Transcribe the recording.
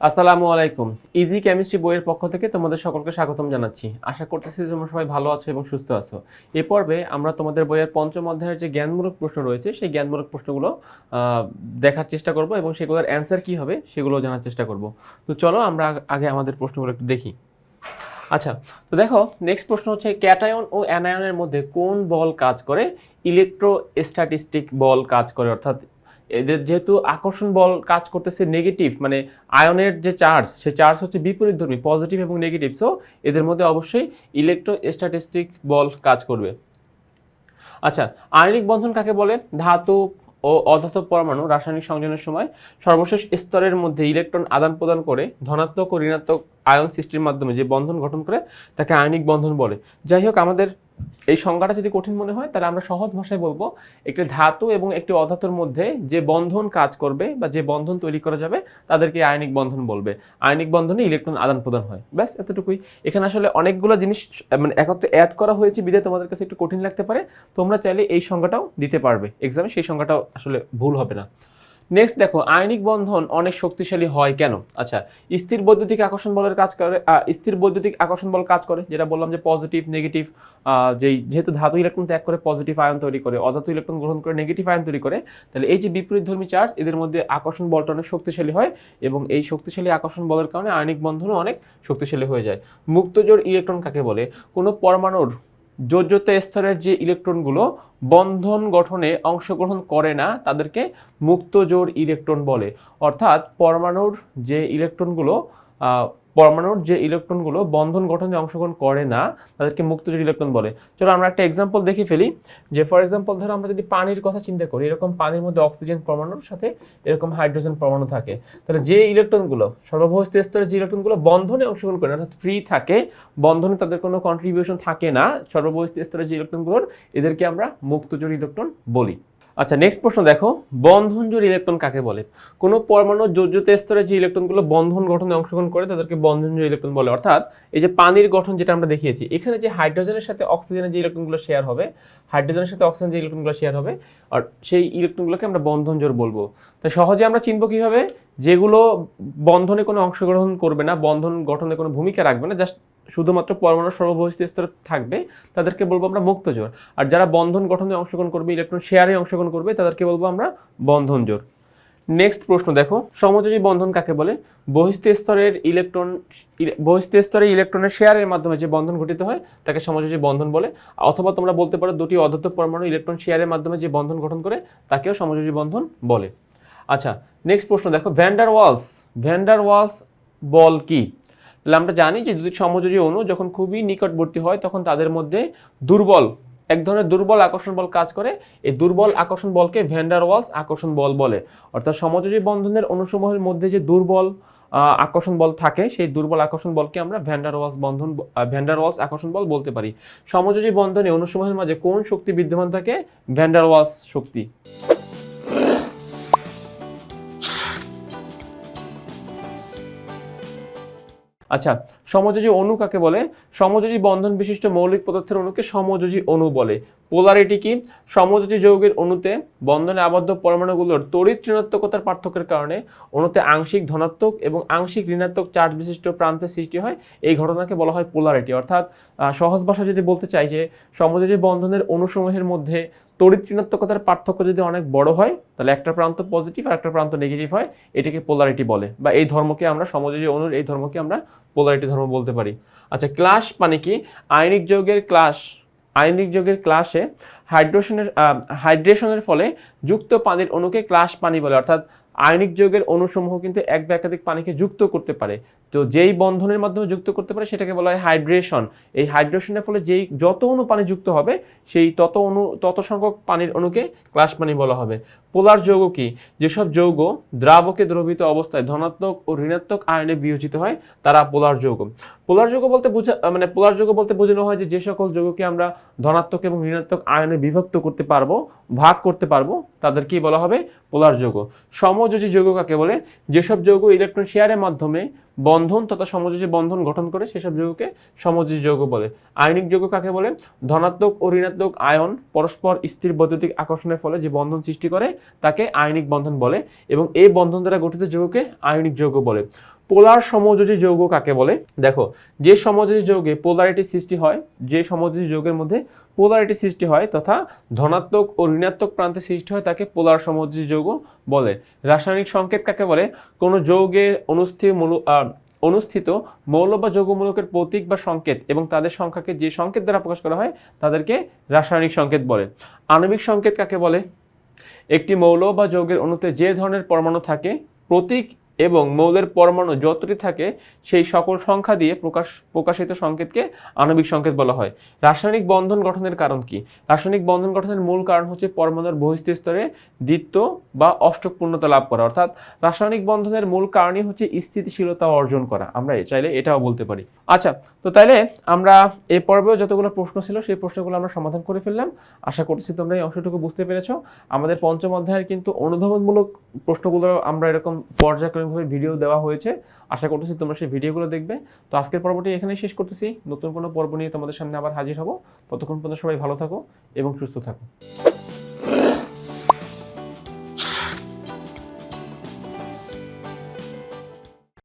আসসালামু আলাইকুম। Easy chemistry বইয়ের পক্ষ থেকে তোমাদের সকলকে স্বাগতম জানাচ্ছি। আশা করতেছি তোমরা সবাই ভালো আছো এবং সুস্থ আছো। এ পর্বে আমরা তোমাদের বইয়ের পঞ্চম অধ্যায়ের যে জ্ঞানমূলক প্রশ্ন রয়েছে, সেই জ্ঞানমূলক প্রশ্নগুলো দেখার চেষ্টা করব এবং সেগুলোর অ্যান্সার কী হবে সেগুলো জানার চেষ্টা করব। তো চলো আমরা আগে আমাদের প্রশ্নগুলো একটু দেখি। আচ্ছা তো দেখো নেক্সট প্রশ্ন হচ্ছে ক্যাটায়ন ও অ্যানায়নের মধ্যে কোন বল কাজ করে? ইলেকট্রোস্ট্যাটিস্টিক বল কাজ করে, অর্থাৎ এদের যেহেতু আকর্ষণ বল কাজ করতেছে নেগেটিভ মানে আয়নের যে চার্জ সে চার্জ হচ্ছে বিপরীত ধর্মী পজিটিভ এবং নেগেটিভ সো এদের মধ্যে অবশ্যই ইলেকট্রোস্ট্যাটিস্টিক বল কাজ করবে। আচ্ছা আয়নিক বন্ধন কাকে বলে? ধাতু ও অধাতব পরমাণু রাসায়নিক সংযোজনের সময় সর্বশেষ স্তরের মধ্যে ইলেকট্রন আদান প্রদান করে ধনাত্মক ও ঋণাত্মক আয়ন সৃষ্টির মাধ্যমে যে বন্ধন গঠন করে তাকে আয়নিক বন্ধন বলে। যাই হোক, আমাদের এই সংজ্ঞাটা যদি কঠিন মনে হয়, তাহলে আমরা সহজ ভাষায় বলব, একটি ধাতু এবং একটি অধাতুর মধ্যে যে বন্ধন কাজ করবে বা যে বন্ধন তৈরি করা যাবে, তাদেরকে আয়নিক বন্ধন বলবে। আয়নিক বন্ধনে ইলেকট্রন আদান প্রদান হয়। ব্যাস, এতটুকুই। এখানে আসলে অনেকগুলো জিনিস মানে একত্রে অ্যাড করা হয়েছে, বিধায় তোমাদের কাছে একটু কঠিন লাগতে পারে। তোমরা চাইলে এই সংজ্ঞাটাও দিতে পারবে। এক্সামে সেই সংজ্ঞাটাও আসলে ভুল হবে না। নেক্সট দেখো, আয়নিক বন্ধন অনেক শক্তিশালী হয় কেন? আচ্ছা স্থির বৈদ্যুতিক আকর্ষণ বলের কাজ করে স্থির বৈদ্যুতিক আকর্ষণ বল কাজ করে, যেটা বললাম যে পজিটিভ নেগেটিভ যেই, যেহেতু ধাতু ইলেকট্রন ত্যাগ করে পজিটিভ আয়ন তৈরি করে, অধাতু ইলেকট্রন গ্রহণ করে নেগেটিভ আয়ন তৈরি করে, তাহলে এই যে বিপরীত ধর্মী চার্জ এদের মধ্যে আকর্ষণ বলটা অনেক শক্তিশালী হয় এবং এই শক্তিশালী আকর্ষণ বলের কারণে আয়নিক বন্ধনও অনেক শক্তিশালী হয়ে যায়। মুক্তজোড় ইলেকট্রন কাকে বলে? কোনো পরমাণুর যোজ্যতা স্তরের যে ইলেকট্রনগুলো বন্ধন গঠনে অংশগ্রহণ করে না, তাদেরকে মুক্তজোর ইলেকট্রন বলে। অর্থাৎ পরমাণুর যে ইলেকট্রনগুলো পরমাণুর যে ইলেকট্রনগুলো বন্ধন গঠনে অংশগ্রহণ করে না তাদেরকে মুক্তজোড় ইলেকট্রন বলে। চলো আমরা একটা এক্সাম্পল দেখে ফেলি যে ফর এক্সাম্পল ধরো আমরা যদি পানির কথা চিন্তা করি এরকম পানির মধ্যে অক্সিজেন পরমাণুর সাথে এরকম হাইড্রোজেন পরমাণু থাকে তাহলে যে ইলেকট্রনগুলো সর্বভৌস্ত স্তরের যে ইলেকট্রনগুলো বন্ধনে অংশগ্রহণ করে না, অর্থাৎ ফ্রি থাকে বন্ধনে তাদের কোনো কন্ট্রিবিউশন থাকে না সর্বভৌস্ত স্তরের যে ইলেকট্রনগুলোর এদেরকে আমরা মুক্তজোড় ইলেকট্রন বলি। আচ্ছা নেক্সট প্রশ্ন দেখো, বন্ধন জোড় ইলেকট্রন কাকে বলে? কোনো পরমাণুর যোজ্যতা স্তরে যে ইলেকট্রনগুলো বন্ধন গঠনে অংশগ্রহণ করে, তাদেরকে বন্ধন জোড় ইলেকট্রন বলে। অর্থাৎ, এই যে পানির গঠন যেটা আমরা দেখিয়েছি, এখানে যে হাইড্রোজেনের সাথে অক্সিজেনের যে ইলেকট্রনগুলো শেয়ার হবে হাইড্রোজেনের সাথে অক্সিজেন যে ইলেকট্রনগুলো শেয়ার হবে, আর সেই ইলেকট্রনগুলোকে আমরা বন্ধন জোড় বলব। তাই সহজে আমরা চিনব কীভাবে? যেগুলো বন্ধনে কোনো অংশগ্রহণ করবে না, বন্ধন গঠনে কোনো ভূমিকা রাখবে না জাস্ট শুধুমাত্র পরমাণুর সর্ববহিষ্ঠ স্তরে থাকবে, তাদেরকে বলব আমরা মুক্ত জোর। আর যারা বন্ধন গঠনে অংশগ্রহণ করবে ইলেকট্রন শেয়ারে অংশগ্রহণ করবে, তাদেরকে বলব আমরা বন্ধন জোর। নেক্সট প্রশ্ন দেখো, সমযোজী বন্ধন কাকে বলে? বহিস্থ স্তরের ইলেকট্রন ইলে- বহিস্থ স্তরের ইলেকট্রনের শেয়ারের মাধ্যমে যে বন্ধন গঠিত হয়, তাকে সমযোজী বন্ধন বলে। অথবা তোমরা বলতে পারো দুটি অধাতব পরমাণু ইলেকট্রন শেয়ারের মাধ্যমে যে বন্ধন গঠন করে, তাকেও সমযোজী বন্ধন বলে। আচ্ছা নেক্সট প্রশ্ন দেখো van der Waals van der Waals বল কি? আমরা জানি যে দুটি সমযোজী অণু যখন খুবই নিকটবর্তী হয়, তখন তাদের মধ্যে দুর্বল, এক ধরনের দুর্বল আকর্ষণ বল কাজ করে। এই দুর্বল আকর্ষণ বলকে ভ্যান্ডার ওয়ালস আকর্ষণ বল বলে। অর্থাৎ সমযোজী বন্ধনের অণুসমূহের মধ্যে যে দুর্বল আকর্ষণ বল থাকে, সেই দুর্বল আকর্ষণ বলকে আমরা ভ্যান্ডার ওয়ালস বন্ধন ভ্যান্ডার ওয়ালস আকর্ষণ বল বলতে পারি। সমযোজী বন্ধনে অণুসমূহের মাঝে কোন শক্তি বিদ্যমান থাকে? ভ্যান্ডার ওয়ালস শক্তি। আচ্ছা সমযোজী অণু কাকে বলে? সমযোজী বন্ধন বিশিষ্ট মৌলিক পদার্থের অণুকে সমযোজী অণু বলে। পোলারিটি কি? সমযোজী যৌগের অণুতে বন্ধনে আবদ্ধ পরমাণুগুলোর তড়িৎ ঋণাত্মকতার পার্থক্যের কারণে অণুতে আংশিক ধনাত্মক এবং আংশিক ঋণাত্মক চার্জ বিশিষ্ট প্রান্তের সৃষ্টি হয়। এই ঘটনাকে বলা হয় পোলারিটি। অর্থাৎ সহজ ভাষা যদি বলতে চাই যে সমযোজী বন্ধনের অণুসমূহের মধ্যে তড়িৎ ঋণাত্মকতার পার্থক্য যদি অনেক বড় হয়, তাহলে একটা প্রান্ত পজিটিভ আর একটা প্রান্ত নেগেটিভ হয়। এটাকে পোলারিটি বলে বা এই ধর্মকে আমরা সমযোজী অণুর এই ধর্মকে আমরা পোলারিটি ধর্ম বলতে পারি। আচ্ছা ক্লাস মানে কি? আয়নিক যৌগের ক্লাস আয়নিক যৌগের ক্লাসে হাইড্রোশনের হাইড্রেশনের ফলে যুক্ত পানির অণুকে ক্লাস পানি বলে। অর্থাৎ আয়নিক যৌগের অণুসমূহ কিন্তু এক বা একাধিক পানিকে যুক্ত করতে পারে। তো যেই বন্ধনের মাধ্যমে যুক্ত করতে পারে সেটাকে বলা হয় হাইড্রেশন। এই হাইড্রেশনের ফলে যেই যত অণু পানি যুক্ত হবে, সেই তত অণু, তত সংখ্যক পানির অণুকে ক্লাস পানি বলা হবে। পোলার যৌগ কি? যেসব যৌগ দ্রাবকে দ্রবিত অবস্থায় ধনাত্মক ও ঋণাত্মক আয়নে বিয়োজিত হয়, তারা পোলার যৌগ। পোলার যৌগ বলতে বোঝা মানে পোলার যৌগ বলতে বোঝানো হয় যে যে সকল যৌগকে আমরা ধনাত্মক এবং ঋণাত্মক আয়নে বিভক্ত করতে পারব, ভাগ করতে পারব, তাদেরকেই বলা হবে পোলার যৌগ। সমযোজী যৌগ কাকে বলে? যেসব যৌগ ইলেকট্রন শেয়ারের মাধ্যমে বন্ধন তথা সমযোজী বন্ধন গঠন করে সেসব যৌগকে সমযোজী যৌগ বলে। আয়নিক যৌগ কাকে বলে? ধনাত্মক ও ঋণাত্মক আয়ন পরস্পর স্থির বৈদ্যুতিক আকর্ষণের ফলে যে বন্ধন সৃষ্টি করে, তাকে আয়নিক বন্ধন বলে এবং এই বন্ধন দ্বারা গঠিত যৌগকে আয়নিক যৌগ বলে। পোলার সমযোজী যৌগ কাকে বলে? দেখো, যে সমযোজী যৌগে পোলারিটি সৃষ্টি হয়, যে সমযোজী যৌগের মধ্যে পোলারিটি সৃষ্টি হয় তথা ধনাত্মক ও ঋণাত্মক প্রান্তে সৃষ্টি হয় তাকে পোলার সমযোজী যৌগ বলে। রাসায়নিক সংকেত কাকে বলে? কোনো যৌগে অনুস্থির মূল অনুস্থিত মৌল বা যৌগমূলকের প্রতীক বা সংকেত এবং তাদের সংখ্যাকে যে সংকেত দ্বারা প্রকাশ করা হয় তাদেরকে রাসায়নিক সংকেত বলে। আণবিক সংকেত কাকে বলে? একটি মৌল বা যৌগের অণুতে যে ধরনের পরমাণু থাকে, প্রতীক এবং মৌলের পরমাণু যতটি থাকে, সেই সকল সংখ্যা দিয়ে প্রকাশ, প্রকাশিত সংকেতকে আণবিক সংকেত বলা হয়। রাসায়নিক বন্ধন গঠনের কারণ কি? রাসায়নিক বন্ধন গঠনের মূল কারণ হচ্ছে পরমাণুর বহিস্থ স্তরে দ্বিত্ব বা অষ্টক পূর্ণতা লাভ করা। অর্থাৎ রাসায়নিক বন্ধনের মূল কারণই হচ্ছে স্থিতিশীলতা অর্জন করা। আমরা চাইলে এটাও বলতে পারি। আচ্ছা তো তাইলে আমরা এই পর্বেও যতগুলো প্রশ্ন ছিল, সেই প্রশ্নগুলো আমরা সমাধান করে ফেললাম। আশা করছি তোমরা এই অংশটুকু বুঝতে পেরেছ। আমাদের পঞ্চম অধ্যায়ের কিন্তু অনুধাবনমূলক প্রশ্নগুলো আমরা এরকম পর্যায়ক্রমিকভাবে ভিডিও দেওয়া হয়েছে। আশা করতেছি তোমরা সেই ভিডিওগুলো দেখবে। তো আজকের পর্বটি এখানে শেষ করতেছি। নতুন কোনো পর্ব নিয়ে তোমাদের সামনে আবার হাজির হব। ততক্ষণ পর্যন্ত সবাই ভালো থাকো এবং সুস্থ থাকো।